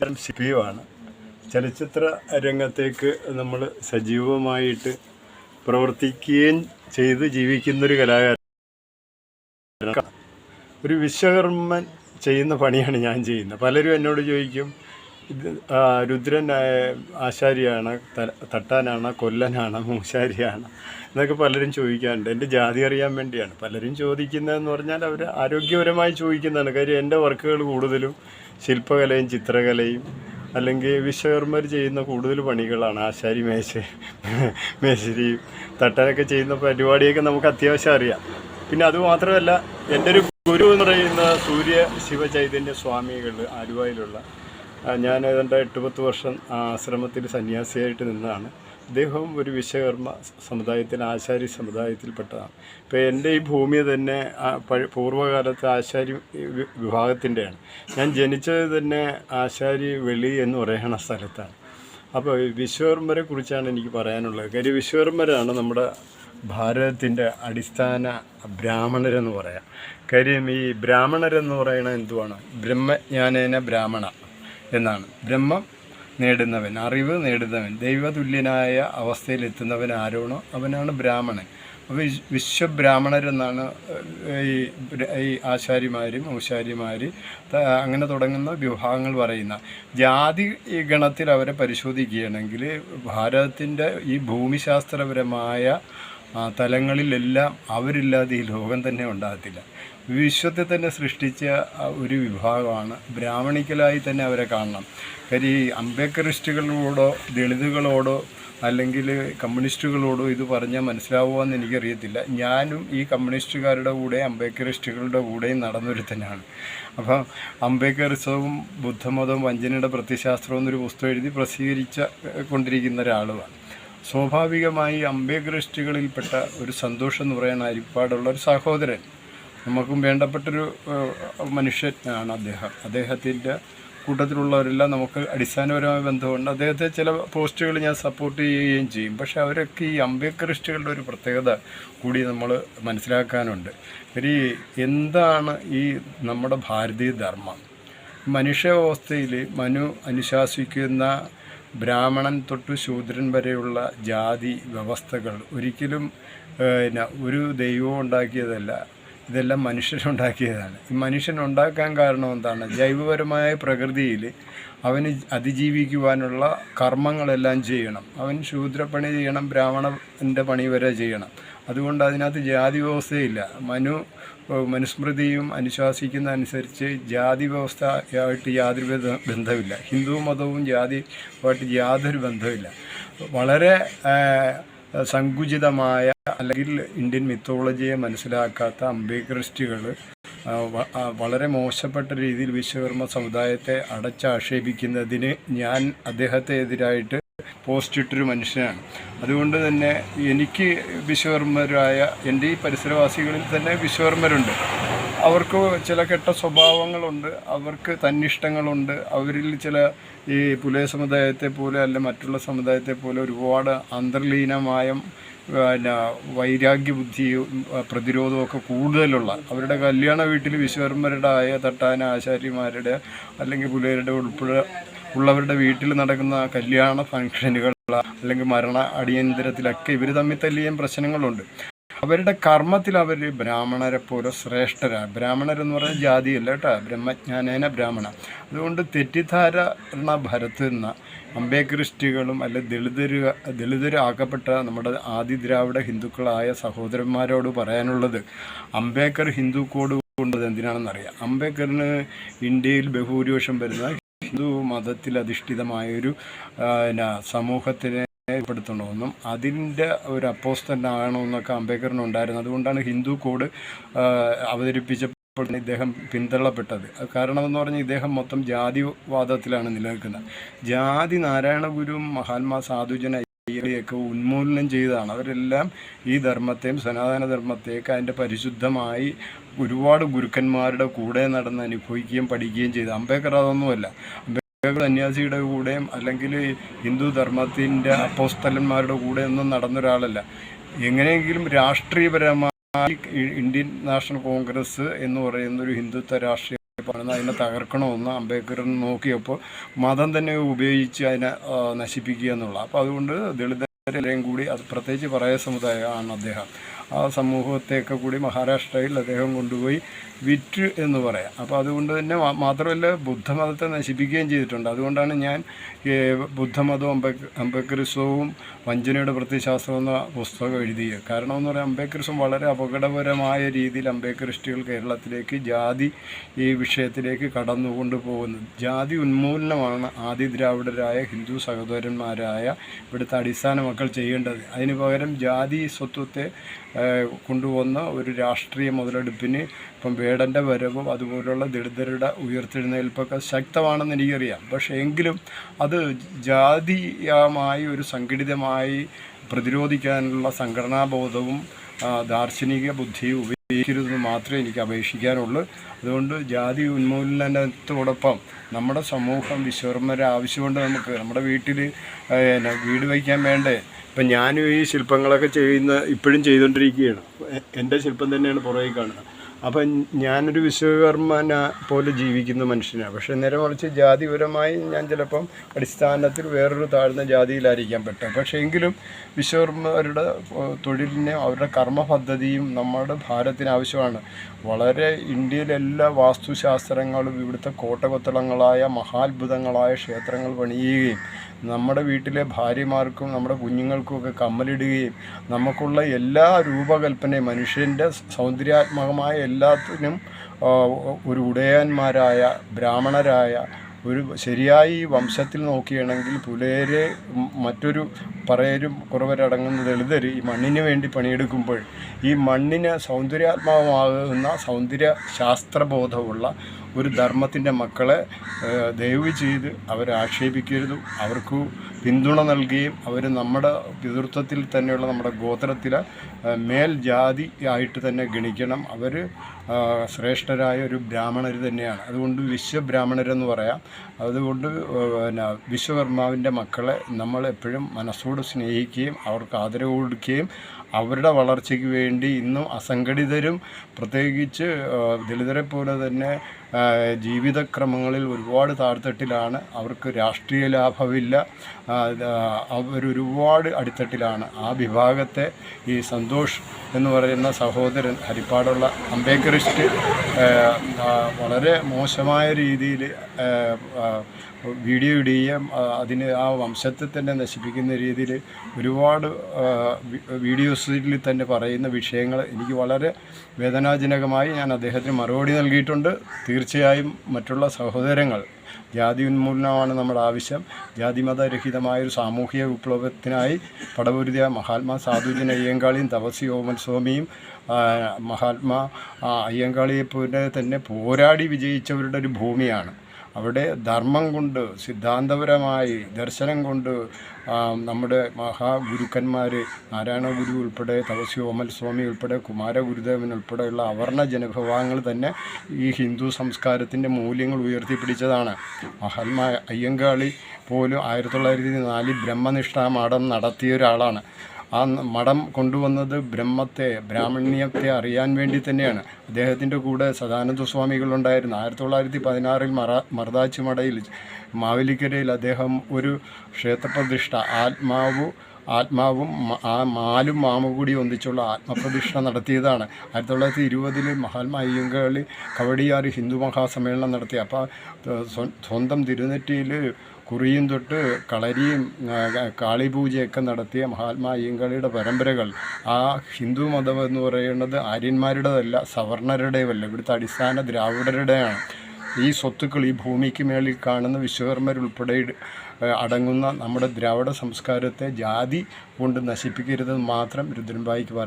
ആണ് ചലച്ചിത്ര രംഗത്തേക്ക് നമ്മൾ സജീവമായിട്ട് പ്രവർത്തിക്കുകയും ചെയ്ത് ജീവിക്കുന്നൊരു കലാകാരൻ ഒരു വിശ്വകർമ്മൻ ചെയ്യുന്ന പണിയാണ് ഞാൻ ചെയ്യുന്നത്. പലരും എന്നോട് ചോദിക്കും ഇത് രുദ്രൻ ആശാരിയാണ് തട്ടാനാണ് കൊല്ലനാണ് മൂശാരിയാണ് എന്നൊക്കെ പലരും ചോദിക്കാറുണ്ട്. എന്റെ ജാതി അറിയാൻ വേണ്ടിയാണ്. പലരും ചോദിക്കുന്നതെന്ന് പറഞ്ഞാൽ അവർ ആരോഗ്യപരമായി ചോദിക്കുന്നതാണ്. കാര്യം എന്റെ വർക്കുകൾ കൂടുതലും ശില്പകലയും ചിത്രകലയും അല്ലെങ്കിൽ വിശ്വകർമ്മർ ചെയ്യുന്ന കൂടുതൽ പണികളാണ് ആശാരി മേശ മേശരിയും തട്ടനൊക്കെ ചെയ്യുന്ന പരിപാടിയൊക്കെ നമുക്ക് അത്യാവശ്യം അറിയാം. പിന്നെ അതുമാത്രമല്ല എന്റെ ഒരു ഗുരു എന്ന് പറയുന്ന സൂര്യ ശിവചൈതന്യ സ്വാമികൾ ആലുവയിലുള്ള ഞാൻ ഏതാണ്ട് എട്ട് പത്ത് വർഷം ആശ്രമത്തിൽ സന്യാസിയായിട്ട് നിന്നതാണ്. അദ്ദേഹം ഒരു വിശ്വകർമ്മ സമുദായത്തിൽ ആശാരി സമുദായത്തിൽപ്പെട്ടതാണ്. ഇപ്പോൾ എന്റെ ഈ ഭൂമി തന്നെ പൂർവകാലത്ത് ആശാരി വിഭാഗത്തിന്റെയാണ്. ഞാൻ ജനിച്ചത് തന്നെ ആശാരി വെളി എന്ന് പറയുന്ന സ്ഥലത്താണ്. അപ്പോൾ വിശ്വകർമ്മരെ കുറിച്ചാണ് എനിക്ക് പറയാനുള്ളത്. കാര്യം വിശ്വകർമ്മരാണ് നമ്മുടെ ഭാരതത്തിന്റെ അടിസ്ഥാന ബ്രാഹ്മണരെന്ന് പറയാം. കാര്യം ഈ ബ്രാഹ്മണരെന്ന് പറയുന്നത് എന്തുവാണ്? ബ്രഹ്മജ്ഞാനേന ബ്രാഹ്മണ എന്നാണ്. ബ്രഹ്മം നേടുന്നവൻ അറിവ് നേടുന്നവൻ ദൈവതുല്യനായ അവസ്ഥയിലെത്തുന്നവൻ ആരോണോ? അവനാണ് ബ്രാഹ്മണൻ. അപ്പോൾ വിശ്വബ്രാഹ്മണരെന്നാണ് ഈ ഈ ആശാരിമാരും ഔശാരിമാർ അങ്ങനെ തുടങ്ങുന്ന വിഭാഗങ്ങൾ പറയുന്ന. ജാതി ഗണത്തിൽ അവരെ പരിശോധിക്കുകയാണെങ്കിൽ ഭാരതത്തിന്റെ ഈ ഭൂമിശാസ്ത്രപരമായ തലങ്ങളിലെല്ലാം അവരില്ലാതെ ഈ ലോകം തന്നെ ഉണ്ടാകത്തില്ല. വിശ്വത്തെ തന്നെ സൃഷ്ടിച്ച ഒരു വിഭാഗമാണ്. ബ്രാഹ്മണിക്കലായി തന്നെ അവരെ കാണണം. കാര്യം ഈ അംബേദ്കറിസ്റ്റുകളോടോ ദളിതുകളോടോ അല്ലെങ്കിൽ കമ്മ്യൂണിസ്റ്റുകളോടോ ഇത് പറഞ്ഞാൽ മനസ്സിലാവുമെന്ന് എനിക്കറിയത്തില്ല. ഞാനും ഈ കമ്മ്യൂണിസ്റ്റുകാരുടെ കൂടെ അംബേദ്കറിസ്റ്റുകളുടെ കൂടെയും നടന്നൊരുത്തനാണ്. അപ്പം അംബേദ്കറിസവും ബുദ്ധമതവും വഞ്ചനയുടെ പ്രത്യശാസ്ത്രവും എന്നൊരു പുസ്തകം എഴുതി പ്രസിദ്ധീകരിച്ച കൊണ്ടിരിക്കുന്ന ഒരാളുമാണ്. സ്വാഭാവികമായി അംബേദ്കറിസ്റ്റുകളിൽപ്പെട്ട ഒരു സന്തോഷം എന്ന് പറയാൻ അരിപ്പാടുള്ള ഒരു സഹോദരൻ. നമുക്കും വേണ്ടപ്പെട്ടൊരു മനുഷ്യനാണ് അദ്ദേഹം. അദ്ദേഹത്തിന്റെ കൂട്ടത്തിലുള്ളവരെല്ലാം നമുക്ക് അടിസ്ഥാനപരമായ ബന്ധമുണ്ട്. അദ്ദേഹത്തെ ചില പോസ്റ്റുകൾ ഞാൻ സപ്പോർട്ട് ചെയ്യുകയും ചെയ്യും. പക്ഷേ അവരൊക്കെ ഈ അംബേദ്കറിസ്റ്റുകളുടെ ഒരു പ്രത്യേകത കൂടി നമ്മൾ മനസ്സിലാക്കാനുണ്ട്. ഒരു എന്താണ് ഈ നമ്മുടെ ഭാരതീയ ധർമ്മം? മനുഷ്യാവസ്ഥയിൽ മനു അനുശാസിക്കുന്ന ബ്രാഹ്മണൻ തൊട്ട് ശൂദ്രൻ വരെയുള്ള ജാതി വ്യവസ്ഥകൾ ഒരിക്കലും പിന്നെ ഒരു ദൈവം ഉണ്ടാക്കിയതല്ല. ഇതെല്ലാം മനുഷ്യരുണ്ടാക്കിയതാണ് ഈ മനുഷ്യനുണ്ടാക്കാൻ കാരണം എന്താണ്? ജൈവപരമായ പ്രകൃതിയിൽ അവന് അതിജീവിക്കുവാനുള്ള കർമ്മങ്ങളെല്ലാം ചെയ്യണം. അവൻ ശൂദ്രപ്പണി ചെയ്യണം ബ്രാഹ്മണന്റെ പണി വരെ ചെയ്യണം. അതുകൊണ്ട് അതിനകത്ത് ജാതി വ്യവസ്ഥയില്ല. മനു മനുസ്മൃതിയും അനുശാസിക്കുന്ന അനുസരിച്ച് ജാതി വ്യവസ്ഥയായിട്ട് യാതൊരു ബന്ധ- ബന്ധമില്ല ഹിന്ദു മതവും ജാതിയുമായിട്ട് യാതൊരു ബന്ധമില്ല വളരെ സങ്കുചിതമായ അല്ലെങ്കിൽ ഇന്ത്യൻ മിത്തോളജിയെ മനസ്സിലാക്കാത്ത അംബേക്രിസ്റ്റുകൾ വളരെ മോശപ്പെട്ട രീതിയിൽ വിശ്വകർമ്മ സമുദായത്തെ അടച്ചാക്ഷേപിക്കുന്നതിന് ഞാൻ അദ്ദേഹത്തെ എതിരായിട്ട് പോസ്റ്റ് ഇട്ടൊരു മനുഷ്യനാണ്. അതുകൊണ്ട് തന്നെ എനിക്ക് വിശ്വകർമ്മരായ എന്റെ ഈ പരിസരവാസികളിൽ തന്നെ വിശ്വകർമ്മരുണ്ട്. അവർക്ക് ചില കെട്ട സ്വഭാവങ്ങളുണ്ട് അവർക്ക് തന്നിഷ്ടങ്ങളുണ്ട്. അവരിൽ ചില ഈ പുലയ സമുദായത്തെ പോലെ അല്ല മറ്റുള്ള സമുദായത്തെ പോലെ ഒരുപാട് അന്തർലീനമായ പിന്നെ വൈരാഗ്യ ബുദ്ധിയും പ്രതിരോധമൊക്കെ കൂടുതലുള്ള അവരുടെ കല്യാണ വീട്ടിൽ വിശ്വകർമ്മരുടെ ആയ തട്ടാന ആശാരിമാരുടെ അല്ലെങ്കിൽ പുലയരുടെ ഉൾപ്പെടെ ഉള്ളവരുടെ വീട്ടിൽ നടക്കുന്ന കല്യാണ ഫംഗ്ഷനുകൾ അല്ലെങ്കിൽ മരണ അടിയന്തരത്തിലൊക്കെ ഇവർ തമ്മിൽ തല്ലിയും പ്രശ്നങ്ങളുണ്ട്. അവരുടെ കർമ്മത്തിൽ അവർ ബ്രാഹ്മണരെ പോലെ ശ്രേഷ്ഠരാണ് ബ്രാഹ്മണരെന്ന് പറഞ്ഞാൽ ജാതിയല്ല കേട്ടോ. ബ്രഹ്മജ്ഞാനേന ബ്രാഹ്മണ. അതുകൊണ്ട് തെറ്റിദ്ധാരണ ഭരത്തുന്ന അംബേക്രിസ്റ്റുകളും അല്ലെ ദളിതര് ദളിതരാക്കപ്പെട്ട നമ്മുടെ ആദി ദ്രാവിഡ ഹിന്ദുക്കളായ സഹോദരന്മാരോട് പറയാനുള്ളത് അംബേദ്കർ ഹിന്ദു കോഡ് കൊണ്ടത് എന്തിനാണെന്നറിയാം അംബേദ്കറിന് ഇന്ത്യയിൽ ബഹുഭൂരിപക്ഷം വരുന്ന ഹിന്ദു മതത്തിൽ അധിഷ്ഠിതമായൊരു സമൂഹത്തിനെ ഏർപ്പെടുത്തണമെന്നും അതിന്റെ ഒരു അപ്പോസ്തനാകണമെന്നൊക്കെ അംബേദ്കറിനുണ്ടായിരുന്നു അതുകൊണ്ടാണ് ഹിന്ദു കോഡ് അവതരിപ്പിച്ചപ്പോൾ ഇദ്ദേഹം പിന്തള്ളപ്പെട്ടത്. കാരണം എന്ന് പറഞ്ഞാൽ ഇദ്ദേഹം മൊത്തം ജാതിവാദത്തിലാണ് നിലനിൽക്കുന്നത്. ജാതി നാരായണ ഗുരുവും മഹാത്മാ സാധുജന ഒക്കെ ഉന്മൂലനം ചെയ്തതാണ്. അവരെല്ലാം ഈ ധർമ്മത്തെയും സനാതന ധർമ്മത്തെയൊക്കെ അതിന്റെ പരിശുദ്ധമായി ഒരുപാട് ഗുരുക്കന്മാരുടെ കൂടെ നടന്ന് അനുഭവിക്കുകയും പഠിക്കുകയും ചെയ്തു. അംബേദ്കർ അതൊന്നുമല്ല. അംബേദ്കർ സന്യാസിയുടെ കൂടെയും അല്ലെങ്കിൽ ഹിന്ദു ധർമ്മത്തിന്റെ അപ്പോസ്തലന്മാരുടെ കൂടെ ഒന്നും നടന്നൊരാളല്ല. എങ്ങനെയെങ്കിലും രാഷ്ട്രീയപരമായി ഇന്ത്യൻ നാഷണൽ കോൺഗ്രസ് എന്ന് പറയുന്ന ഒരു ഹിന്ദുത്വ രാഷ്ട്രീയ അതിനെ തകർക്കണമെന്ന് അംബേദ്കർ നോക്കിയപ്പോൾ മതം തന്നെ ഉപയോഗിച്ച് അതിനെ നശിപ്പിക്കുക എന്നുള്ള. അപ്പോൾ അതുകൊണ്ട് ദളിതരെയും കൂടി അത് പ്രത്യേകിച്ച് പറയ സമുദായമാണ് അദ്ദേഹം. ആ സമൂഹത്തെയൊക്കെ കൂടി മഹാരാഷ്ട്രയിൽ അദ്ദേഹം കൊണ്ടുപോയി വിറ്റ് എന്ന് പറയാം. അപ്പോൾ അതുകൊണ്ട് തന്നെ മാത്രമല്ല ബുദ്ധമതത്തെ നശിപ്പിക്കുകയും ചെയ്തിട്ടുണ്ട്. അതുകൊണ്ടാണ് ഞാൻ ബുദ്ധമതവും അംബേദ് അംബേദ്കറിസവും വഞ്ചനയുടെ പ്രത്യശാസ്ത്രം എന്ന പുസ്തകം എഴുതിയത് കാരണം എന്ന് പറയാൻ അംബേദ്കറിസം വളരെ അപകടപരമായ രീതിയിൽ അംബേദ്കറിസ്റ്റുകൾ കേരളത്തിലേക്ക് ജാതി ഈ വിഷയത്തിലേക്ക് കടന്നുകൊണ്ട് പോകുന്നത്. ജാതി ഉന്മൂലനമാണ് ആദി ദ്രാവിഡരായ ഹിന്ദു സഹോദരന്മാരായ ഇവിടുത്തെ അടിസ്ഥാന മക്കൾ ചെയ്യേണ്ടത്. അതിന് പകരം ജാതി സ്വത്വത്തെ കൊണ്ടുവന്ന ഒരു രാഷ്ട്രീയ മുതലെടുപ്പിന് ഇപ്പം വേടന്റെ വരവും അതുപോലുള്ള ദളിതരുടെ ഉയർത്തെഴുന്നേൽപ്പൊക്കെ ശക്തമാണെന്ന് എനിക്കറിയാം. പക്ഷേ എങ്കിലും അത് ജാതീയമായി ഒരു സംഘടിതമായി പ്രതിരോധിക്കാനുള്ള സംഘടനാബോധവും ദാർശനിക ബുദ്ധിയും ഉപയോഗിക്കരുതെന്ന് മാത്രമേ എനിക്ക് അപേക്ഷിക്കാനുള്ളൂ. അതുകൊണ്ട് ജാതി ഉന്മൂലനത്തോടൊപ്പം നമ്മുടെ സമൂഹം വിശ്വകർമ്മരെ ആവശ്യമുണ്ട് നമുക്ക്. നമ്മുടെ വീട്ടിൽ എന്നാ വീട് വയ്ക്കാൻ വേണ്ടേ? ഇപ്പം ഞാനും ഈ ശില്പങ്ങളൊക്കെ ചെയ്യുന്ന ഇപ്പോഴും ചെയ്തുകൊണ്ടിരിക്കുകയാണ്. എന്റെ ശില്പം തന്നെയാണ് പുറകെ കാണുന്നത്. അപ്പം ഞാനൊരു വിശ്വകർമ്മന പോലെ ജീവിക്കുന്ന മനുഷ്യനാണ് പക്ഷേ നേരെ മറിച്ച് ജാതിപരമായി ഞാൻ ചിലപ്പം അടിസ്ഥാനത്തിൽ വേറൊരു താഴ്ന്ന ജാതിയിലായിരിക്കാൻ പറ്റും പക്ഷേ എങ്കിലും വിശ്വകർമ്മരുടെ തൊഴിലിനെ അവരുടെ കർമ്മ പദ്ധതിയും നമ്മുടെ ഭാരതത്തിന് ആവശ്യമാണ്. വളരെ ഇന്ത്യയിലെ എല്ലാ വാസ്തുശാസ്ത്രങ്ങളും ഇവിടുത്തെ കോട്ടകൊത്തളങ്ങളായ മഹാത്ഭുതങ്ങളായ ക്ഷേത്രങ്ങൾ പണിയുകയും നമ്മുടെ വീട്ടിലെ ഭാര്യമാർക്കും നമ്മുടെ കുഞ്ഞുങ്ങൾക്കുമൊക്കെ കമ്മലിടുകയും നമുക്കുള്ള എല്ലാ രൂപകൽപ്പനയും മനുഷ്യന്റെ സൗന്ദര്യാത്മകമായ എല്ലാത്തിനും ഒരു ഉടയന്മാരായ ബ്രാഹ്മണരായ ഒരു ശരിയായി വംശത്തിൽ നോക്കുകയാണെങ്കിൽ പുലയരെ ഉം, മറ്റൊരു പറയരും കുറവരടങ്ങുന്ന ദളിതർ ഈ മണ്ണിന് വേണ്ടി പണിയെടുക്കുമ്പോൾ ഈ മണ്ണിന് സൗന്ദര്യാത്മകമാകുന്ന സൗന്ദര്യ ശാസ്ത്രബോധമുള്ള ഒരു ധർമ്മത്തിന്റെ മക്കളെ ദയവ് ചെയ്ത് അവരെ ആക്ഷേപിക്കരുത് അവർക്ക് പിന്തുണ നൽകുകയും അവർ നമ്മുടെ പിതൃത്വത്തിൽ തന്നെയുള്ള നമ്മുടെ ഗോത്രത്തിലെ മേൽജാതി മേൽ ജാതി ആയിട്ട് തന്നെ ഗണിക്കണം. അവർ ശ്രേഷ്ഠരായ ഒരു ബ്രാഹ്മണർ തന്നെയാണ്. അതുകൊണ്ട് വിശ്വബ്രാഹ്മണരെന്ന് പറയാം. അതുകൊണ്ട് പിന്നെ വിശ്വകർമാവിന്റെ മക്കളെ നമ്മൾ എപ്പോഴും മനസ്സോട് സ്നേഹിക്കുകയും അവർക്ക് ആദരവ് കൊടുക്കുകയും അവരുടെ വളർച്ചയ്ക്ക് വേണ്ടി ഇന്നും അസംഘടിതരും പ്രത്യേകിച്ച് ദളിതരെ പോലെ തന്നെ ജീവിതക്രമങ്ങളിൽ ഒരുപാട് താഴ്ത്തട്ടിലാണ്. അവർക്ക് രാഷ്ട്രീയ ലാഭമില്ല. അവരൊരുപാട് അടിത്തട്ടിലാണ്. ആ വിഭാഗത്തെ ഈ സന്തോഷ് എന്ന് പറയുന്ന സഹോദരൻ ഹരിപ്പാടുള്ള അംബേദ്കറിസ്റ്റ് ആ, വളരെ മോശമായ രീതിയിൽ വീഡിയോ ഇടുകയും അതിന് ആ വംശത്തെ തന്നെ നശിപ്പിക്കുന്ന രീതിയിൽ ഒരുപാട് വീഡിയോസിൽ തന്നെ പറയുന്ന വിഷയങ്ങൾ എനിക്ക് വളരെ വേദനാജനകമായി ഞാൻ അദ്ദേഹത്തിന് മറുപടി നൽകിയിട്ടുണ്ട്. തീർച്ചയായും മറ്റുള്ള സഹോദരങ്ങൾ ജാതി ഉന്മൂലനമാണ് നമ്മുടെ ആവശ്യം. ജാതിമതരഹിതമായ ഒരു സാമൂഹിക വിപ്ലവത്തിനായി പടപൊരുതിയ മഹാത്മാ സാധുജന അയ്യങ്കാളിയും തപസി ഓമൻ സ്വാമിയും മഹാത്മാ അയ്യങ്കാളിയെപ്പോലെ തന്നെ പോരാടി വിജയിച്ചവരുടെ ഒരു ഭൂമിയാണ്. അവിടെ ധർമ്മം കൊണ്ട് സിദ്ധാന്തപരമായി ദർശനം കൊണ്ട് നമ്മുടെ മഹാഗുരുക്കന്മാർ നാരായണ ഗുരു ഉൾപ്പെടെ തപസ്വി ഓമൽ സ്വാമി ഉൾപ്പെടെ കുമാരഗുരുദേവൻ ഉൾപ്പെടെയുള്ള അവർണ ജനവിഭാഗങ്ങൾ തന്നെ ഈ ഹിന്ദു സംസ്കാരത്തിന്റെ മൂല്യങ്ങൾ ഉയർത്തിപ്പിടിച്ചതാണ്. മഹാത്മാ അയ്യങ്കാളി പോലും ആയിരത്തി തൊള്ളായിരത്തി നാലിൽ ബ്രഹ്മനിഷ്ഠാ മഠം നടത്തിയ ഒരാളാണ്. ആ മഠം കൊണ്ടുവന്നത് ബ്രഹ്മത്തെ ബ്രാഹ്മണ്യത്തെ അറിയാൻ വേണ്ടി തന്നെയാണ്. അദ്ദേഹത്തിന്റെ കൂടെ സദാനന്ദ സ്വാമികളുണ്ടായിരുന്നു ആയിരത്തി തൊള്ളായിരത്തി പതിനാറിൽ മറ മറദാച്ചി മടയിൽ മാവേലിക്കരയിൽ അദ്ദേഹം ഒരു ക്ഷേത്രപ്രതിഷ്ഠ ആത്മാവു ആത്മാവും ആ മാലും മാമ കൂടി ഒന്നിച്ചുള്ള ആത്മപ്രതിഷ്ഠ നടത്തിയതാണ്. ആയിരത്തി തൊള്ളായിരത്തി ഇരുപതിൽ മഹാത്മാ കവടിയാർ ഹിന്ദു മഹാസമ്മേളനം നടത്തി. അപ്പോൾ സ്വന്തം തിരുനെറ്റിയിൽ കുറിയും തൊട്ട് കളരിയും കാളിപൂജയൊക്കെ നടത്തിയ മഹാത്മാ അയ്യങ്കാളിയുടെ പരമ്പരകൾ ആ ഹിന്ദു മതം എന്ന് പറയുന്നത് ആര്യന്മാരുടേതല്ല സവർണരുടേതല്ല ഇവിടുത്തെ അടിസ്ഥാന ദ്രാവിഡരുടെയാണ്. ഈ സ്വത്തുക്കൾ ഈ ഭൂമിക്ക് മേളിൽ കാണുന്ന വിശ്വകർമ്മരുൾപ്പെടെ അടങ്ങുന്ന നമ്മുടെ ദ്രാവിഡ സംസ്കാരത്തെ ജാതി കൊണ്ട് നശിപ്പിക്കരുതെന്ന് മാത്രം രുദ്രൻബായിക്ക് പറയാം